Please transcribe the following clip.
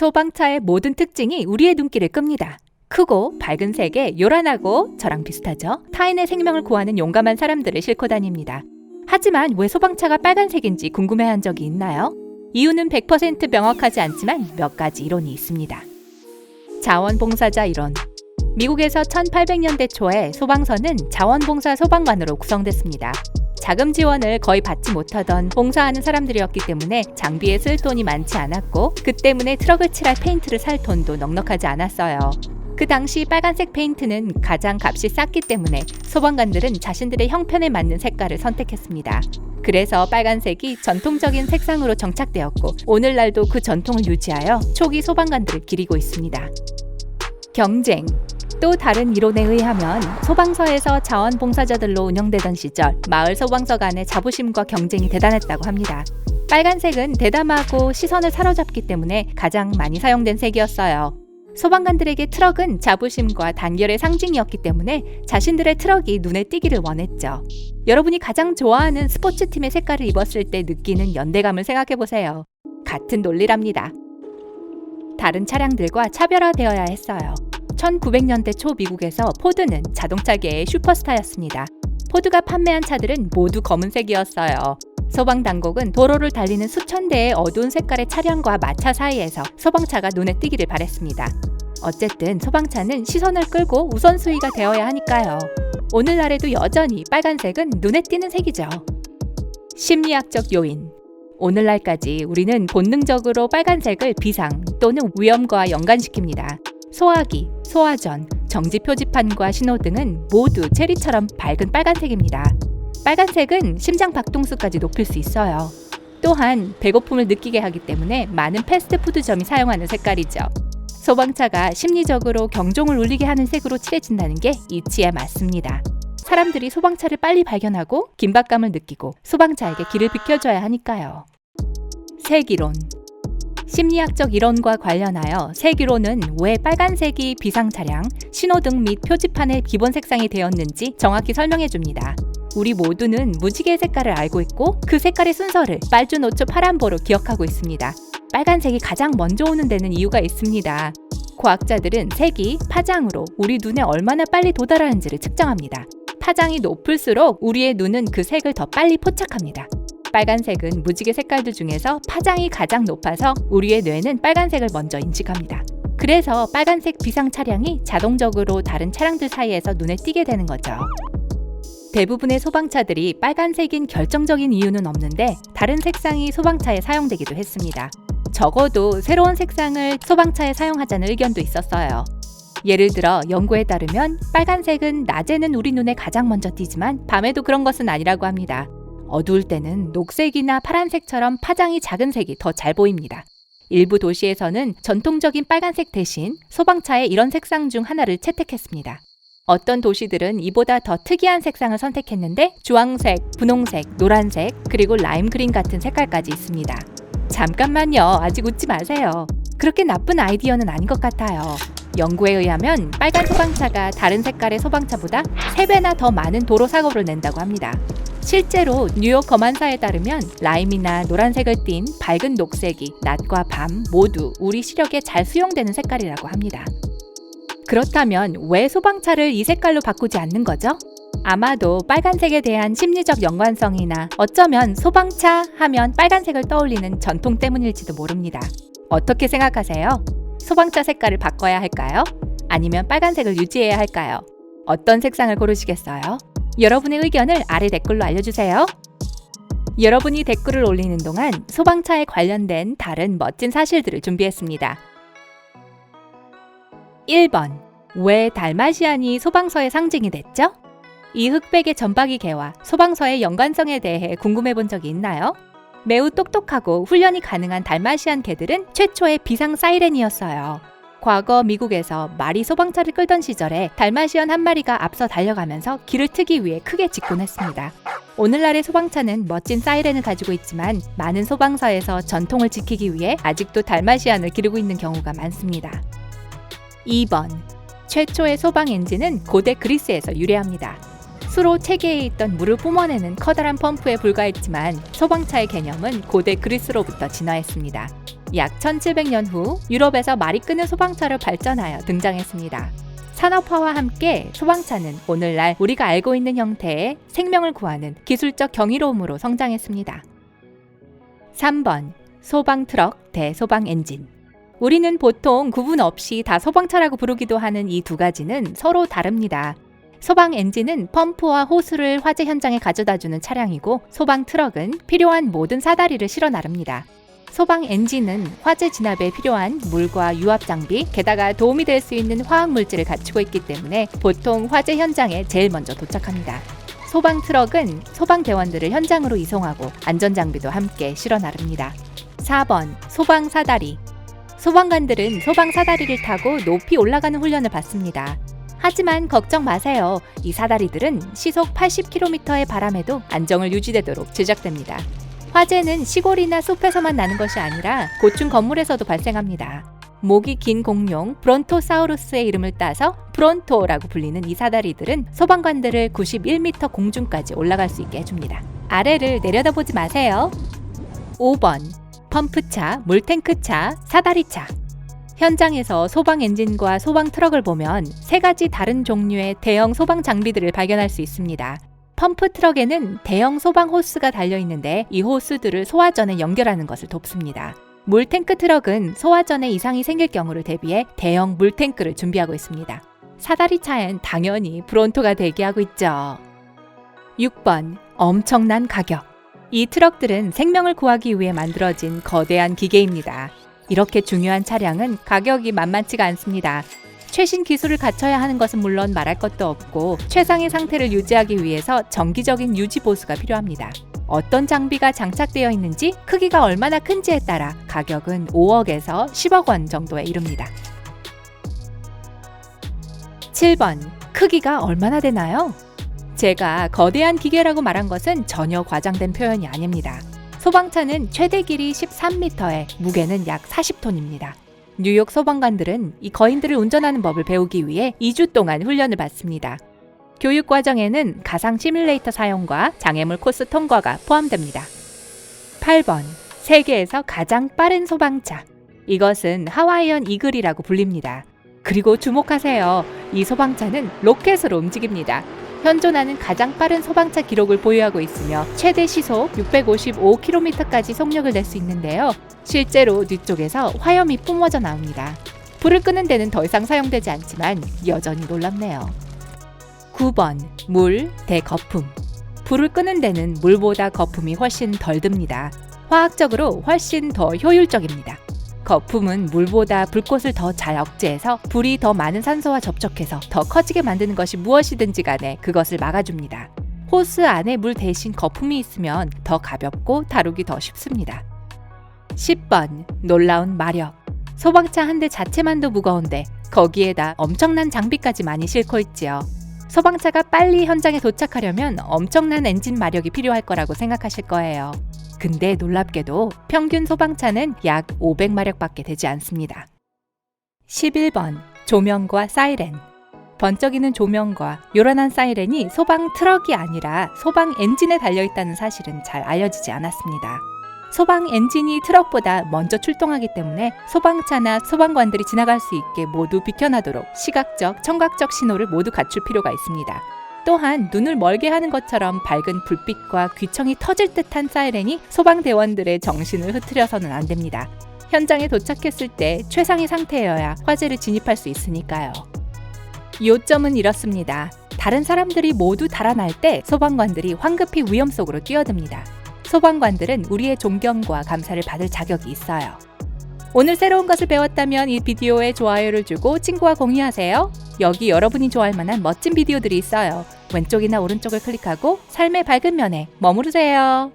소방차의 모든 특징이 우리의 눈길을 끕니다. 크고 밝은 색에 요란하고 저랑 비슷하죠. 타인의 생명을 구하는 용감한 사람들을 싣고 다닙니다. 하지만 왜 소방차가 빨간색인지 궁금해한 적이 있나요? 이유는 100% 명확하지 않지만 몇 가지 이론이 있습니다. 자원봉사자 이론. 미국에서 1800년대 초에 소방서는 자원봉사 소방관으로 구성됐습니다. 자금 지원을 거의 받지 못하던 봉사하는 사람들이었기 때문에 장비에 쓸 돈이 많지 않았고 그 때문에 트럭을 칠할 페인트를 살 돈도 넉넉하지 않았어요. 그 당시 빨간색 페인트는 가장 값이 쌌기 때문에 소방관들은 자신들의 형편에 맞는 색깔을 선택했습니다. 그래서 빨간색이 전통적인 색상으로 정착되었고 오늘날도 그 전통을 유지하여 초기 소방관들을 기리고 있습니다. 경쟁 또 다른 이론에 의하면 소방서에서 자원봉사자들로 운영되던 시절 마을 소방서 간의 자부심과 경쟁이 대단했다고 합니다. 빨간색은 대담하고 시선을 사로잡기 때문에 가장 많이 사용된 색이었어요. 소방관들에게 트럭은 자부심과 단결의 상징이었기 때문에 자신들의 트럭이 눈에 띄기를 원했죠. 여러분이 가장 좋아하는 스포츠팀의 색깔을 입었을 때 느끼는 연대감을 생각해 보세요. 같은 논리랍니다. 다른 차량들과 차별화되어야 했어요. 1900년대 초 미국에서 포드는 자동차계의 슈퍼스타였습니다. 포드가 판매한 차들은 모두 검은색이었어요. 소방 당국은 도로를 달리는 수천 대의 어두운 색깔의 차량과 마차 사이에서 소방차가 눈에 띄기를 바랬습니다. 어쨌든 소방차는 시선을 끌고 우선수위가 되어야 하니까요. 오늘날에도 여전히 빨간색은 눈에 띄는 색이죠. 심리학적 요인. 오늘날까지 우리는 본능적으로 빨간색을 비상 또는 위험과 연관시킵니다. 소화기, 소화전, 정지 표지판과 신호 등은 모두 체리처럼 밝은 빨간색입니다. 빨간색은 심장 박동수까지 높일 수 있어요. 또한 배고픔을 느끼게 하기 때문에 많은 패스트푸드점이 사용하는 색깔이죠. 소방차가 심리적으로 경종을 울리게 하는 색으로 칠해진다는 게 이치에 맞습니다. 사람들이 소방차를 빨리 발견하고 긴박감을 느끼고 소방차에게 길을 비켜줘야 하니까요. 색이론 심리학적 이론과 관련하여 색이론은 왜 빨간색이 비상 차량, 신호등 및 표지판의 기본 색상이 되었는지 정확히 설명해 줍니다. 우리 모두는 무지개 색깔을 알고 있고 그 색깔의 순서를 빨주노초 파란보로 기억하고 있습니다. 빨간색이 가장 먼저 오는 데는 이유가 있습니다. 과학자들은 색이 파장으로 우리 눈에 얼마나 빨리 도달하는지를 측정합니다. 파장이 높을수록 우리의 눈은 그 색을 더 빨리 포착합니다. 빨간색은 무지개 색깔들 중에서 파장이 가장 높아서 우리의 뇌는 빨간색을 먼저 인식합니다. 그래서 빨간색 비상 차량이 자동적으로 다른 차량들 사이에서 눈에 띄게 되는 거죠. 대부분의 소방차들이 빨간색인 결정적인 이유는 없는데 다른 색상이 소방차에 사용되기도 했습니다. 적어도 새로운 색상을 소방차에 사용하자는 의견도 있었어요. 예를 들어 연구에 따르면 빨간색은 낮에는 우리 눈에 가장 먼저 띄지만 밤에도 그런 것은 아니라고 합니다. 어두울 때는 녹색이나 파란색처럼 파장이 작은 색이 더 잘 보입니다. 일부 도시에서는 전통적인 빨간색 대신 소방차에 이런 색상 중 하나를 채택했습니다. 어떤 도시들은 이보다 더 특이한 색상을 선택했는데 주황색, 분홍색, 노란색, 그리고 라임 그린 같은 색깔까지 있습니다. 잠깐만요. 아직 웃지 마세요. 그렇게 나쁜 아이디어는 아닌 것 같아요. 연구에 의하면 빨간 소방차가 다른 색깔의 소방차보다 3배나 더 많은 도로 사고를 낸다고 합니다. 실제로 뉴욕 검안사에 따르면 라임이나 노란색을 띤 밝은 녹색이 낮과 밤 모두 우리 시력에 잘 수용되는 색깔이라고 합니다. 그렇다면 왜 소방차를 이 색깔로 바꾸지 않는 거죠? 아마도 빨간색에 대한 심리적 연관성이나 어쩌면 소방차 하면 빨간색을 떠올리는 전통 때문일지도 모릅니다. 어떻게 생각하세요? 소방차 색깔을 바꿔야 할까요? 아니면 빨간색을 유지해야 할까요? 어떤 색상을 고르시겠어요? 여러분의 의견을 아래 댓글로 알려주세요. 여러분이 댓글을 올리는 동안 소방차에 관련된 다른 멋진 사실들을 준비했습니다. 1번. 왜 달마시안이 소방서의 상징이 됐죠? 이 흑백의 점박이 개와 소방서의 연관성에 대해 궁금해 본 적이 있나요? 매우 똑똑하고 훈련이 가능한 달마시안 개들은 최초의 비상 사이렌이었어요. 과거 미국에서 말이 소방차를 끌던 시절에 달마시안 한 마리가 앞서 달려가면서 길을 트기 위해 크게 직군했습니다. 오늘날의 소방차는 멋진 사이렌을 가지고 있지만 많은 소방서에서 전통을 지키기 위해 아직도 달마시안을 기르고 있는 경우가 많습니다. 2번. 최초의 소방 엔진은 고대 그리스에서 유래합니다. 수로 체계에 있던 물을 뿜어내는 커다란 펌프에 불과했지만 소방차의 개념은 고대 그리스로부터 진화했습니다. 약 1700년 후 유럽에서 말이 끄는 소방차로 발전하여 등장했습니다. 산업화와 함께 소방차는 오늘날 우리가 알고 있는 형태의 생명을 구하는 기술적 경이로움으로 성장했습니다. 3번 소방 트럭 대 소방 엔진 우리는 보통 구분 없이 다 소방차라고 부르기도 하는 이 두 가지는 서로 다릅니다. 소방 엔진은 펌프와 호스를 화재 현장에 가져다 주는 차량이고 소방 트럭은 필요한 모든 사다리를 실어 나릅니다. 소방 엔진은 화재 진압에 필요한 물과 유압 장비, 게다가 도움이 될 수 있는 화학 물질을 갖추고 있기 때문에 보통 화재 현장에 제일 먼저 도착합니다. 소방 트럭은 소방 대원들을 현장으로 이송하고 안전 장비도 함께 실어 나릅니다. 4번 소방 사다리 소방관들은 소방 사다리를 타고 높이 올라가는 훈련을 받습니다. 하지만 걱정 마세요. 이 사다리들은 시속 80km의 바람에도 안정을 유지되도록 제작됩니다. 화재는 시골이나 숲에서만 나는 것이 아니라 고층 건물에서도 발생합니다. 목이 긴 공룡 브론토사우루스의 이름을 따서 브론토라고 불리는 이 사다리들은 소방관들을 91m 공중까지 올라갈 수 있게 해줍니다. 아래를 내려다보지 마세요. 5번 펌프차, 물탱크차, 사다리차 현장에서 소방 엔진과 소방 트럭을 보면 세 가지 다른 종류의 대형 소방 장비들을 발견할 수 있습니다. 펌프 트럭에는 대형 소방 호스가 달려 있는데 이 호스들을 소화전에 연결하는 것을 돕습니다. 물탱크 트럭은 소화전에 이상이 생길 경우를 대비해 대형 물탱크를 준비하고 있습니다. 사다리 차엔 당연히 브론토가 대기하고 있죠. 6번 엄청난 가격 이 트럭들은 생명을 구하기 위해 만들어진 거대한 기계입니다. 이렇게 중요한 차량은 가격이 만만치가 않습니다. 최신 기술을 갖춰야 하는 것은 물론 말할 것도 없고 최상의 상태를 유지하기 위해서 정기적인 유지 보수가 필요합니다. 어떤 장비가 장착되어 있는지 크기가 얼마나 큰지에 따라 가격은 5억에서 10억 원 정도에 이릅니다. 7번 크기가 얼마나 되나요? 제가 거대한 기계라고 말한 것은 전혀 과장된 표현이 아닙니다. 소방차는 최대 길이 13m에 무게는 약 40톤입니다. 뉴욕 소방관들은 이 거인들을 운전하는 법을 배우기 위해 2주 동안 훈련을 받습니다. 교육 과정에는 가상 시뮬레이터 사용과 장애물 코스 통과가 포함됩니다. 8번 세계에서 가장 빠른 소방차. 이것은 하와이언 이글이라고 불립니다. 그리고 주목하세요. 이 소방차는 로켓으로 움직입니다. 현존하는 가장 빠른 소방차 기록을 보유하고 있으며 최대 시속 655km까지 속력을 낼 수 있는데요. 실제로 뒤쪽에서 화염이 뿜어져 나옵니다. 불을 끄는 데는 더 이상 사용되지 않지만 여전히 놀랍네요. 9번 물 대 거품 불을 끄는 데는 물보다 거품이 훨씬 덜 듭니다. 화학적으로 훨씬 더 효율적입니다. 거품은 물보다 불꽃을 더 잘 억제해서 불이 더 많은 산소와 접촉해서 더 커지게 만드는 것이 무엇이든지 간에 그것을 막아줍니다. 호스 안에 물 대신 거품이 있으면 더 가볍고 다루기 더 쉽습니다. 10번 놀라운 마력 소방차 한 대 자체만도 무거운데 거기에다 엄청난 장비까지 많이 싣고 있지요. 소방차가 빨리 현장에 도착하려면 엄청난 엔진 마력이 필요할 거라고 생각하실 거예요. 근데 놀랍게도 평균 소방차는 약 500마력밖에 되지 않습니다. 11번 조명과 사이렌 번쩍이는 조명과 요란한 사이렌이 소방 트럭이 아니라 소방 엔진에 달려 있다는 사실은 잘 알려지지 않았습니다. 소방 엔진이 트럭보다 먼저 출동하기 때문에 소방차나 소방관들이 지나갈 수 있게 모두 비켜나도록 시각적, 청각적 신호를 모두 갖출 필요가 있습니다. 또한 눈을 멀게 하는 것처럼 밝은 불빛과 귀청이 터질 듯한 사이렌이 소방대원들의 정신을 흐트려서는 안 됩니다. 현장에 도착했을 때 최상의 상태여야 화재를 진입할 수 있으니까요. 요점은 이렇습니다. 다른 사람들이 모두 달아날 때 소방관들이 황급히 위험 속으로 뛰어듭니다. 소방관들은 우리의 존경과 감사를 받을 자격이 있어요. 오늘 새로운 것을 배웠다면 이 비디오에 좋아요를 주고 친구와 공유하세요. 여기 여러분이 좋아할 만한 멋진 비디오들이 있어요. 왼쪽이나 오른쪽을 클릭하고 삶의 밝은 면에 머무르세요.